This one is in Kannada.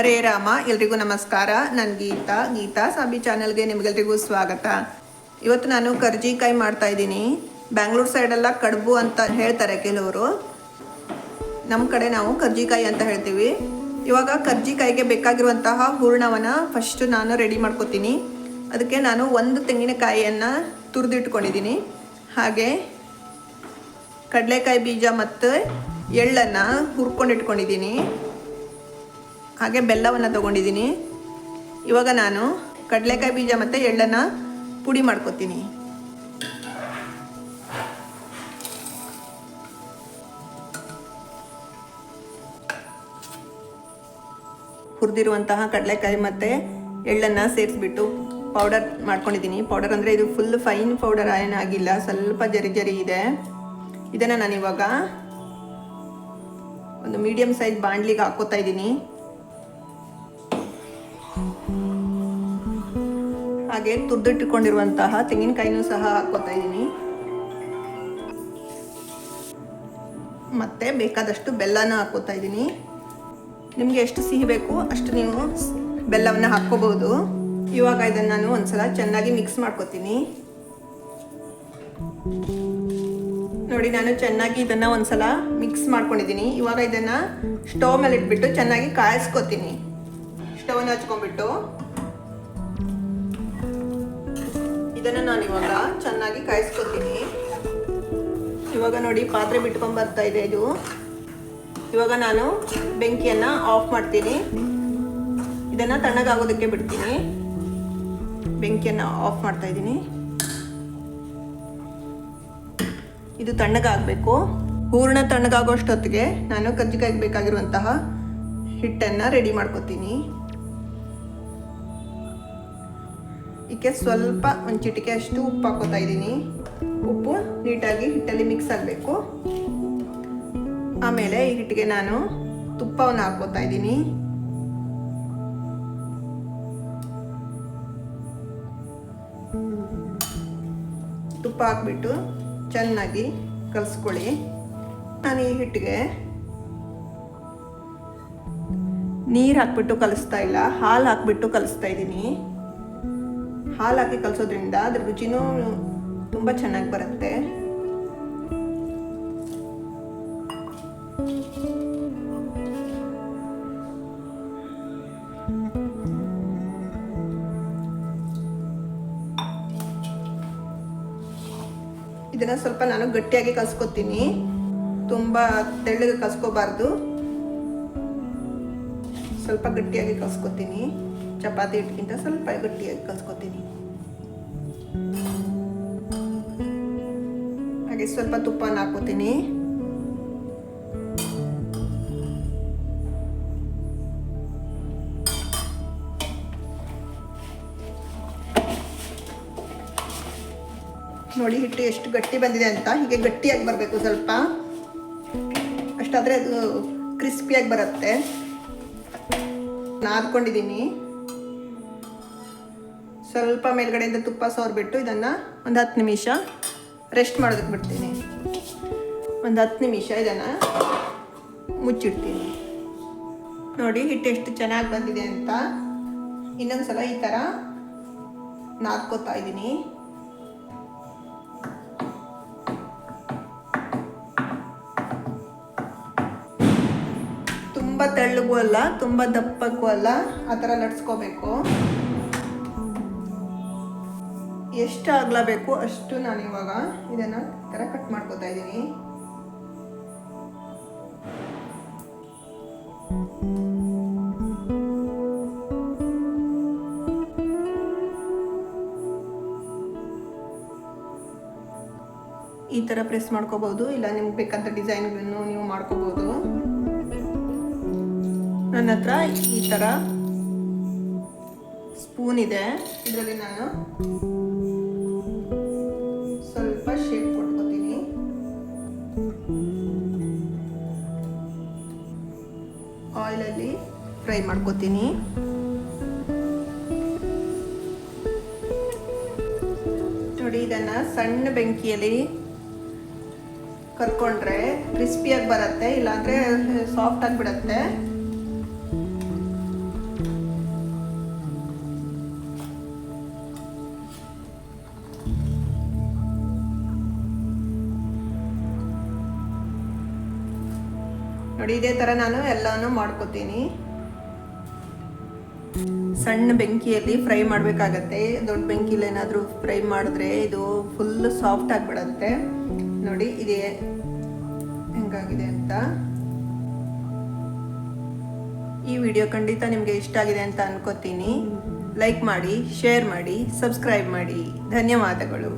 ಹರೇ ರಾಮ, ಎಲ್ರಿಗೂ ನಮಸ್ಕಾರ. ನಾನು ಗೀತಾ ಗೀತಾ ಸಾಬಿ ಚಾನೆಲ್ಗೆ ನಿಮಗೆಲ್ರಿಗೂ ಸ್ವಾಗತ. ಇವತ್ತು ನಾನು ಕರ್ಜಿಕಾಯಿ ಮಾಡ್ತಾ ಇದ್ದೀನಿ. ಬ್ಯಾಂಗ್ಳೂರ್ ಸೈಡೆಲ್ಲ ಕಡುಬು ಅಂತ ಹೇಳ್ತಾರೆ ಕೆಲವರು. ನಮ್ಮ ಕಡೆ ನಾವು ಕರ್ಜಿಕಾಯಿ ಅಂತ ಹೇಳ್ತೀವಿ. ಇವಾಗ ಕರ್ಜಿಕಾಯಿಗೆ ಬೇಕಾಗಿರುವಂತಹ ಹೂರ್ಣವನ್ನು ಫಸ್ಟ್ ನಾನು ರೆಡಿ ಮಾಡ್ಕೊತೀನಿ. ಅದಕ್ಕೆ ನಾನು ಒಂದು ತೆಂಗಿನಕಾಯಿಯನ್ನು ತುರಿದಿಟ್ಕೊಂಡಿದ್ದೀನಿ. ಹಾಗೆ ಕಡಲೆಕಾಯಿ ಬೀಜ ಮತ್ತು ಎಳ್ಳನ್ನು ಹುರ್ಕೊಂಡಿಟ್ಕೊಂಡಿದ್ದೀನಿ. ಹಾಗೆ ಬೆಲ್ಲವನ್ನು ತಗೊಂಡಿದ್ದೀನಿ. ಇವಾಗ ನಾನು ಕಡಲೆಕಾಯಿ ಬೀಜ ಮತ್ತು ಎಳ್ಳನ್ನು ಪುಡಿ ಮಾಡ್ಕೊತೀನಿ. ಹುರಿದಿರುವಂತಹ ಕಡಲೆಕಾಯಿ ಮತ್ತು ಎಳ್ಳನ್ನು ಸೇರಿಸ್ಬಿಟ್ಟು ಪೌಡರ್ ಮಾಡ್ಕೊಂಡಿದ್ದೀನಿ. ಪೌಡರ್ ಅಂದರೆ ಇದು ಫುಲ್ ಫೈನ್ ಪೌಡರ್ ಏನಾಗಿಲ್ಲ ಸ್ವಲ್ಪ ಜರಿ ಜರಿ ಇದೆ. ಇದನ್ನು ನಾನು ಇವಾಗ ಒಂದು ಮೀಡಿಯಮ್ ಸೈಜ್ ಬಾಂಡ್ಲಿಗೆ ಹಾಕೋತಾ ಇದ್ದೀನಿ. ಹಾಗೆ ತುರ್ದಿಟ್ಟುಕೊಂಡಿರುವಂತಹ ತೆಂಗಿನಕಾಯಿನೂ ಸಹ ಹಾಕೋತಾ ಇದ್ದೀನಿ. ಮತ್ತೆ ಬೇಕಾದಷ್ಟು ಬೆಲ್ಲನ ಹಾಕೋತಾ ಇದ್ದೀನಿ. ನಿಮಗೆ ಎಷ್ಟು ಸಿಹಿ ಬೇಕು ಅಷ್ಟು ನೀವು ಬೆಲ್ಲವನ್ನು ಹಾಕ್ಕೋಬಹುದು. ಇವಾಗ ಇದನ್ನು ನಾನು ಒಂದ್ಸಲ ಚೆನ್ನಾಗಿ ಮಿಕ್ಸ್ ಮಾಡ್ಕೋತೀನಿ. ನೋಡಿ, ನಾನು ಚೆನ್ನಾಗಿ ಇದನ್ನು ಒಂದ್ಸಲ ಮಿಕ್ಸ್ ಮಾಡ್ಕೊಂಡಿದ್ದೀನಿ. ಇವಾಗ ಇದನ್ನು ಸ್ಟವ್ ಮೇಲೆ ಇಟ್ಬಿಟ್ಟು ಚೆನ್ನಾಗಿ ಕಾಯಿಸ್ಕೊತೀನಿ. ಸ್ಟವ್ನ ಹಚ್ಕೊಂಡ್ಬಿಟ್ಟು. ಇದನ್ನು ನಾನು ಇವಾಗ ಚೆನ್ನಾಗಿ ಕಾಯಿಸ್ಕೊತೀನಿ. ಇವಾಗ ನೋಡಿ ಪಾತ್ರೆ ಬಿಟ್ಕೊಂಬರ್ತಾ ಇದೆ ಇದು. ಇವಾಗ ನಾನು ಬೆಂಕಿಯನ್ನು ಆಫ್ ಮಾಡ್ತೀನಿ. ಇದನ್ನು ತಣ್ಣಗಾಗೋದಕ್ಕೆ ಬಿಡ್ತೀನಿ. ಬೆಂಕಿಯನ್ನು ಆಫ್ ಮಾಡ್ತಾ ಇದ್ದೀನಿ. ಇದು ತಣ್ಣಗಾಗಬೇಕು. ಹೂರ್ಣ ತಣ್ಣಗಾಗೋಷ್ಟೊತ್ತಿಗೆ ನಾನು ಕಜ್ಜಿಕಾಯಿಗೆ ಬೇಕಾಗಿರುವಂತಹ ಹಿಟ್ಟನ್ನು ರೆಡಿ ಮಾಡ್ಕೊತೀನಿ. ಇದಕ್ಕೆ ಸ್ವಲ್ಪ ಒಂದು ಚಿಟಿಕೆ ಅಷ್ಟು ಉಪ್ಪು ಹಾಕೋತಾ ಇದ್ದೀನಿ. ಉಪ್ಪು ನೀಟಾಗಿ ಹಿಟ್ಟಲ್ಲಿ ಮಿಕ್ಸ್ ಆಗಬೇಕು. ಆಮೇಲೆ ಈ ಹಿಟ್ಟಿಗೆ ನಾನು ತುಪ್ಪವನ್ನು ಹಾಕೋತಾ ಇದ್ದೀನಿ. ತುಪ್ಪ ಹಾಕ್ಬಿಟ್ಟು ಚೆನ್ನಾಗಿ ಕಲಸ್ಕೊಳ್ಳಿ. ನಾನು ಈ ಹಿಟ್ಟಿಗೆ ನೀರು ಹಾಕ್ಬಿಟ್ಟು ಕಲಿಸ್ತಾ ಇಲ್ಲ, ಹಾಲು ಹಾಕ್ಬಿಟ್ಟು ಕಲಿಸ್ತಾ ಇದ್ದೀನಿ. ಹಾಲು ಹಾಕಿ ಕಲಿಸೋದ್ರಿಂದ ಅದ್ರ ರುಚಿನೂ ತುಂಬ ಚೆನ್ನಾಗಿ ಬರುತ್ತೆ. ಇದನ್ನ ಸ್ವಲ್ಪ ನಾನು ಗಟ್ಟಿಯಾಗಿ ಕಲ್ಸ್ಕೊತೀನಿ. ತುಂಬ ತೆಳ್ಳಗೆ ಕಲ್ಸ್ಕೋಬಾರ್ದು. ಸ್ವಲ್ಪ ಗಟ್ಟಿಯಾಗಿ ಕಲ್ಸ್ಕೊತೀನಿ. ಚಪಾತಿ ಇಟ್ಕಿಂತ ಸ್ವಲ್ಪ ಗಟ್ಟಿಯಾಗಿ ಕಲ್ಸ್ಕೊತೀನಿ. ಹಾಗೆ ಸ್ವಲ್ಪ ತುಪ್ಪನ ಹಾಕೋತೀನಿ ನೋಡಿ ಹಿಟ್ಟು ಎಷ್ಟು ಗಟ್ಟಿ ಬಂದಿದೆ ಅಂತ, ಹೀಗೆ ಗಟ್ಟಿಯಾಗಿ ಬರಬೇಕು ಸ್ವಲ್ಪ. ಅಷ್ಟಾದರೆ ಅದು ಕ್ರಿಸ್ಪಿಯಾಗಿ ಬರುತ್ತೆ. ನಾದ್ಕೊಂಡಿದ್ದೀನಿ. ಸ್ವಲ್ಪ ಮೇಲ್ಗಡೆಯಿಂದ ತುಪ್ಪ ಸೋರ್ಬಿಟ್ಟು ಇದನ್ನು ಒಂದು ಹತ್ತು ನಿಮಿಷ ರೆಸ್ಟ್ ಮಾಡೋದಕ್ಕೆ ಬಿಡ್ತೀನಿ. ಒಂದು ಹತ್ತು ನಿಮಿಷ ಇದನ್ನು ಮುಚ್ಚಿಡ್ತೀನಿ. ನೋಡಿ, ಹಿಟ್ಟು ಎಷ್ಟು ಚೆನ್ನಾಗಿ ಬಂದಿದೆ ಅಂತ. ಇನ್ನೊಂದು ಸಲ ಈ ಥರ ನಾದ್ಕೋತಾ ಇದ್ದೀನಿ ತುಂಬ ತೆಳ್ಳಗೂ ಅಲ್ಲ, ತುಂಬ ದಪ್ಪಕ್ಕೂ ಅಲ್ಲ, ಆ ಥರ ಲಟ್ಸ್ಕೋಬೇಕು ಎಷ್ಟು ಆಗ್ಲಬೇಕು ಅಷ್ಟು ನಾನು ಇವಾಗ ಇದನ್ನು ಥರ ಕಟ್ ಮಾಡ್ಕೋತಾ ಇದ್ದೀನಿ. ಈ ಥರ ಪ್ರೆಸ್ ಮಾಡ್ಕೋಬೋದು, ಇಲ್ಲ ನಿಮ್ಗೆ ಬೇಕಾದ ಡಿಸೈನ್ಗಳನ್ನು ನೀವು ಮಾಡ್ಕೋಬೋದು. ನನ್ನ ಹತ್ರ ಈ ಥರ ಸ್ಪೂನ್ ಇದೆ. ಇದರಲ್ಲಿ ನಾನು ಫ್ರೈ ಮಾಡ್ಕೋತೀನಿ. ನೋಡಿ, ಇದನ್ನು ಸಣ್ಣ ಬೆಂಕಿಯಲ್ಲಿ ಕರ್ಕೊಂಡ್ರೆ ಕ್ರಿಸ್ಪಿಯಾಗಿ ಬರುತ್ತೆ, ಇಲ್ಲಾಂದರೆ ಸಾಫ್ಟ್ ಆಗಿಬಿಡತ್ತೆ. ನೋಡಿ, ಇದೇ ಥರ ನಾನು ಎಲ್ಲನೂ ಮಾಡ್ಕೋತೀನಿ. ಸಣ್ಣ ಬೆಂಕಿಯಲ್ಲಿ ಫ್ರೈ ಮಾಡಬೇಕಾಗತ್ತೆ. ದೊಡ್ಡ ಬೆಂಕಿಲಿ ಏನಾದರೂ ಫ್ರೈ ಮಾಡಿದ್ರೆ ಇದು ಫುಲ್ ಸಾಫ್ಟ್ ಆಗಿಬಿಡತ್ತೆ. ನೋಡಿ, ಇದೆ ಹೆಂಗಾಗಿದೆ ಅಂತ. ಈ ವಿಡಿಯೋ ಖಂಡಿತ ನಿಮಗೆ ಇಷ್ಟ ಆಗಿದೆ ಅಂತ ಅನ್ಕೋತೀನಿ. ಲೈಕ್ ಮಾಡಿ ಶೇರ್ ಮಾಡಿ ಸಬ್ಸ್ಕ್ರೈಬ್ ಮಾಡಿ. ಧನ್ಯವಾದಗಳು.